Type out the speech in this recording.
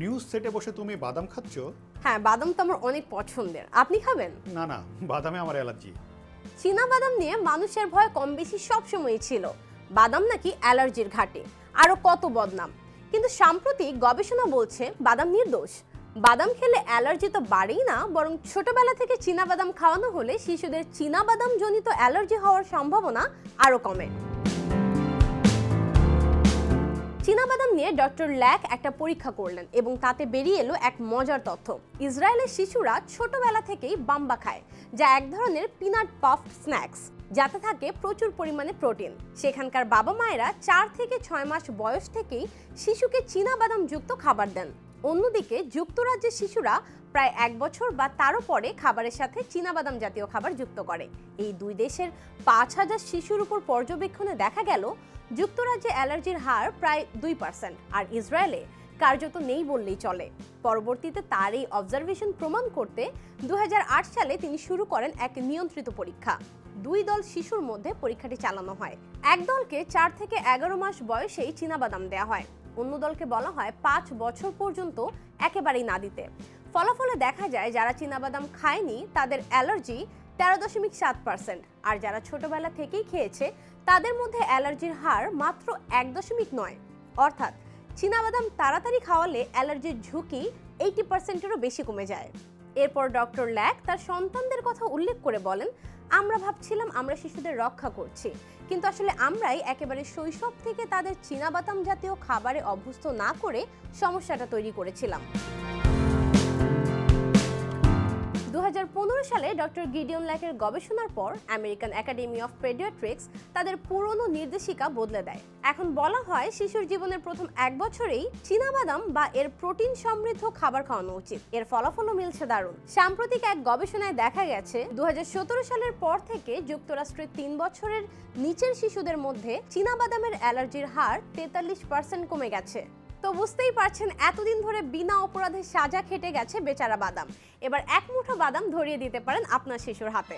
News সেটে বসে তুমি বাদাম খাচ্ছ? হ্যাঁ বাদাম তো আমার অনেক পছন্দের। আপনি খাবেন? না না বাদামে আমার অ্যালার্জি। চীনা বাদাম নিয়ে মানুষের ভয় কম বেশি সবসময়ই ছিল। বাদাম নাকি অ্যালার্জির ঘাটে আরও কত বদনাম। কিন্তু সাম্প্রতিক গবেষণা বলছে বাদাম নির্দোষ বাদাম খেলে অ্যালার্জি তো বাড়েই না বরং ছোটবেলা থেকে চীনা বাদাম খাওয়ানো হলে শিশুদের চীনা বাদাম জনিত অ্যালার্জি হওয়ার সম্ভাবনা আরও কমে। চীনাবাদাম নিয়ে ডক্টর ল্যাক একটা পরীক্ষা করলেন এবং তাতে বেরিয়ে এলো এক মজার তথ্য। ইসরায়েলের শিশুরা ছোটবেলা থেকেই বাম্বা খায়, যা এক ধরনের পিনাট পাফ স্ন্যাক্স, যাতে থাকে প্রচুর পরিমাণে প্রোটিন। সেখানকার বাবা মায়েরা চার থেকে ছয় মাস বয়স থেকেই শিশুকে চীনাবাদাম যুক্ত খাবার দেন। অন্যদিকে যুক্তরাজ্যের শিশুরা প্রায় এক বছর বা তারও পরে খাবারের সাথে চীনাবাদাম জাতীয় খাবার যুক্ত করে। এই দুই দেশের পাঁচ হাজার শিশুর উপর পর্যবেক্ষণে দেখা গেল, যুক্তরাজ্যে অ্যালার্জির হার প্রায় দুই পার্সেন্ট আর ইসরায়েলে কার্যত নেই বললেই চলে। পরবর্তীতে তার এই অবজারভেশন প্রমাণ করতে দুই হাজার আট সালে তিনি শুরু করেন এক নিয়ন্ত্রিত পরীক্ষা। দুই দল শিশুর মধ্যে পরীক্ষাটি চালানো হয়। এক দলকে চার থেকে এগারো মাস বয়সেই চীনাবাদাম দেওয়া হয়। অন্য দলকে বলা হয় পাঁচ বছর পর্যন্ত একেবারেই না দিতে। ফলাফলে দেখা যায় যারা চীনাবাদাম খায়নি, তাদের অ্যালার্জি তেরো দশমিক সাত পার্সেন্ট। আর যারা ছোটবেলা থেকেই খেয়েছে, তাদের মধ্যে অ্যালার্জির হার মাত্র এক দশমিক নয়। অর্থাৎ চীনাবাদাম তাড়াতাড়ি খাওয়ালে অ্যালার্জির ঝুঁকি এইটি পার্সেন্টেরও বেশি কমে যায়। এরপর ডক্টর ল্যাক তার সন্তানদের কথা উল্লেখ করে বলেন আমরা ভাবছিলাম আমরা শিশুদের রক্ষা করছি। কিন্তু আসলে আমরাই একেবারে শৈশব থেকে তাদের চীনাবাদাম জাতীয় খাবারে অভ্যস্ত না করে সমস্যাটা তৈরি করেছিলাম। সালে ডক্টর গিডিয়ন ল্যাকের গবেষণার পর আমেরিকান একাডেমি অফ পেডিয়াট্রিক্স তাদের পুরনো নির্দেশিকা বদলে দেয়। এখন বলা হয় শিশুর জীবনের প্রথম এক বছরেই চীনাবাদাম বা এর প্রোটিন সমৃদ্ধ খাবার খাওয়ানো উচিত। এর ফলাফলও মিলছে দারুণ। সাম্প্রতিক এক গবেষণায় দেখা গেছে দু হাজার সতেরো সালের পর থেকে যুক্তরাষ্ট্রের তিন বছরের নিচের শিশুদের মধ্যে চীনাবাদামের অ্যালার্জির হার তেতাল্লিশ পার্সেন্ট কমে গেছে। তো বুঝতেই পারছেন, এতদিন ধরে বিনা অপরাধে সাজা খেটে গেছে বেচারা বাদাম। এবার এক মুঠো বাদাম ধরিয়ে দিতে পারেন আপনার শিশুর হাতে।